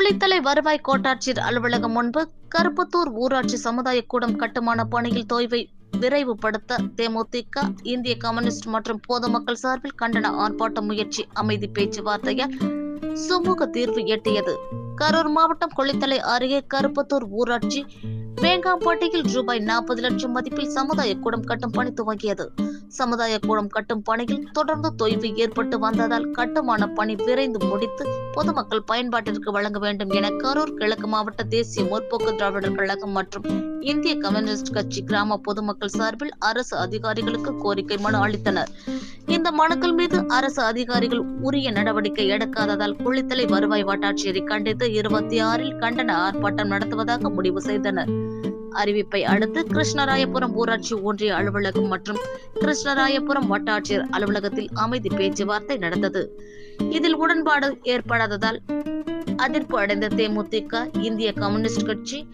குளித்தலை வருவாய் கோட்டாட்சியர் அலுவலகம் முன்பு கருப்பத்தூர் ஊராட்சி சமுதாய கூடம் கட்டுமான பணியில் தொய்வை விரைவுபடுத்த தேமுதிக இந்திய கம்யூனிஸ்ட் மற்றும் பொதுமக்கள் சார்பில் கண்டன ஆர்ப்பாட்ட முயற்சி அமைதி பேச்சுவார்த்தையால் சுமூக தீர்வு எட்டியது. கரூர் மாவட்டம் கொளித்தலை அருகே கருப்பத்தூர் ஊராட்சி வேங்காம்பட்டியில் ரூபாய் நாற்பது லட்சம் மதிப்பில் சமுதாய கூடம் கட்டும் பணி துவங்கியது. சமுதாய கூடம் கட்டும் பணியில் தொடர்ந்து தொய்வு ஏற்பட்டு வந்ததால் கட்டுமான பணி விரைந்து முடித்து பொதுமக்கள் பயன்பாட்டிற்கு வழங்க வேண்டும் என கரூர் கிழக்கு மாவட்ட தேசிய முற்போக்கு திராவிடர் கழகம் மற்றும் இந்திய கம்யூனிஸ்ட் கட்சி கிராம பொதுமக்கள் சார்பில் அரசு அதிகாரிகளுக்கு கோரிக்கை மனு அளித்தனர். இந்த மனுக்கள் மீது அரசு அதிகாரிகள் உரிய நடவடிக்கை எடுக்காததால் குளித்தலை வருவாய் வட்டாட்சியரை கண்டித்து இருபத்தி ஆறில் கண்டன ஆர்ப்பாட்டம் நடத்துவதாக முடிவு செய்தனர். அறிவிப்பை அடுத்து கிருஷ்ணராயபுரம் ஊராட்சி ஒன்றிய அலுவலகம் மற்றும் கிருஷ்ணராயபுரம் வட்டாட்சியர் அலுவலகத்தில் அமைதி பேச்சுவார்த்தை நடந்தது. இதில் உடன்பாடு ஏற்படாததால் அதிர்ப்பு அடைந்த தேமுதிக இந்திய கம்யூனிஸ்ட் கட்சி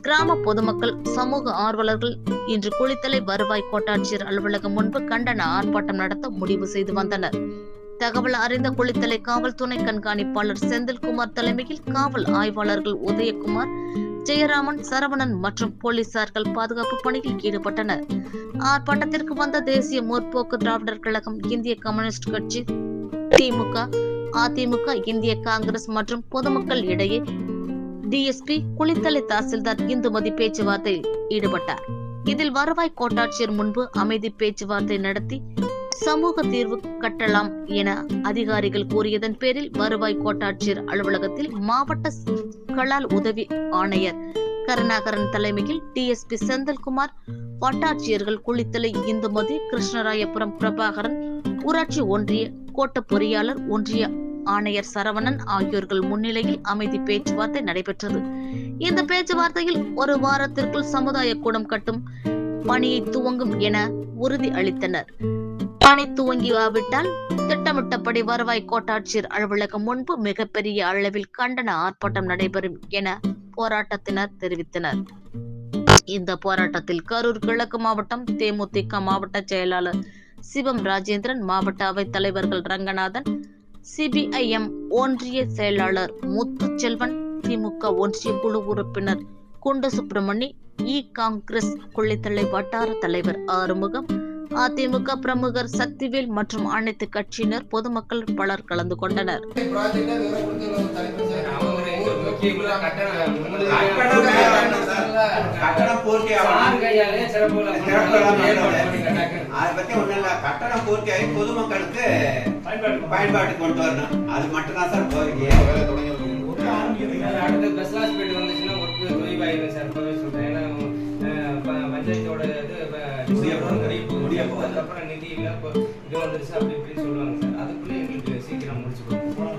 கிராம பொதுமக்கள் சமூக ஆர்வலர்கள் இன்று குளித்தலை வருவாய் கோட்டாட்சியர் அலுவலகம் முன்பு கண்டன ஆர்ப்பாட்டம் நடத்த முடிவு செய்து வந்தனர். தகவல் அறிந்த குளித்தலை காவல் துணை கண்காணிப்பாளர் செந்தில்குமார் தலைமையில் காவல் ஆய்வாளர்கள் உதயகுமார் ஜெயராமன் சரவணன் மற்றும் போலீசார்கள் பாதுகாப்பு பணியில் ஈடுபட்டனர். ஆர்ப்பாட்டத்திற்கு வந்த தேசிய முற்போக்கு திராவிடர் கழகம் இந்திய கம்யூனிஸ்ட் கட்சி திமுக அதிமுக இந்திய காங்கிரஸ் மற்றும் பொதுமக்கள் இடையே டிஎஸ்பி குளித்தலை தாசில்தார் இந்துமதி பேச்சுவார்த்தையில் ஈடுபட்டார். இதில் வருவாய் கோட்டாட்சியர் முன்பு அமைதி பேச்சுவார்த்தை நடத்தி சமூக தீர்வு கட்டலாம் என அதிகாரிகள் கூறியதன் பேரில் வருவாய் கோட்டாட்சியர் அலுவலகத்தில் மாவட்ட கலால் உதவி ஆணையர் கருணாகரன் தலைமையில் டிஎஸ்பி செந்தல்குமார் வட்டாட்சியர்கள் குளித்தலை இந்துமதி கிருஷ்ணராயபுரம் பிரபாகரன் ஊராட்சி ஒன்றிய கோட்ட பொறியாளர் ஒன்றிய ஆணையர் சரவணன் ஆகியோர்கள் முன்னிலையில் அமைதி பேச்சுவார்த்தை நடைபெற்றது. இந்த பேச்சுவார்த்தையில் ஒரு வாரத்திற்குள் சமுதாய கூடம் கட்டும் பணியை துவங்கும் என உறுதி அளித்தனர். பணி துவங்கியாவிட்டால் திட்டமிட்டபடி வருவாய் கோட்டாட்சியர் அலுவலகம் முன்பு மிகப்பெரிய அளவில் கண்டன ஆர்ப்பாட்டம் நடைபெறும் என போராட்டத்தினர் தெரிவித்தனர். இந்த போராட்டத்தில் கரூர் கிழக்கு மாவட்டம் தேமுதிக மாவட்ட செயலாளர் சிவம் ராஜேந்திரன் மாவட்ட அவைத் தலைவர்கள் ரங்கநாதன் சிபிஐஎம் ஒன்றிய செயலாளர் முத்து செல்வன் திமுக ஒன்றிய குழு உறுப்பினர் குண்டு சுப்பிரமணி இ காங்கிரஸ் கொள்ளைத்தலை வட்டார தலைவர் ஆறுமுகம் அதிமுக பிரமுகர் சக்திவேல் மற்றும் அனைத்து கட்சியினர் பொதுமக்கள் பலர் கலந்து கொண்டனர் சார். கட்டணம் சார். சார் பூர்த்தியாகி பொதுமக்களுக்கு பயன்பாட்டுக்கு கொண்டு வரணும் அது மட்டும்தான் சார் கோரிக்கை. சார், அடுத்து பஸ் ஹாஸ்பிட்டல் வந்துச்சுன்னா ஒர்க்கு சார் சொல்றேன் ஏன்னா அஹ், ப- பஞ்சாயத்தோட இது அதுக்கப்புறம் நிதி இல்லை இது வந்துருச்சு அப்படி இப்படின்னு சொல்லுவாங்க சார். அதுக்குள்ளே எங்களுக்கு சீக்கிரம் முடிச்சு கொடுங்க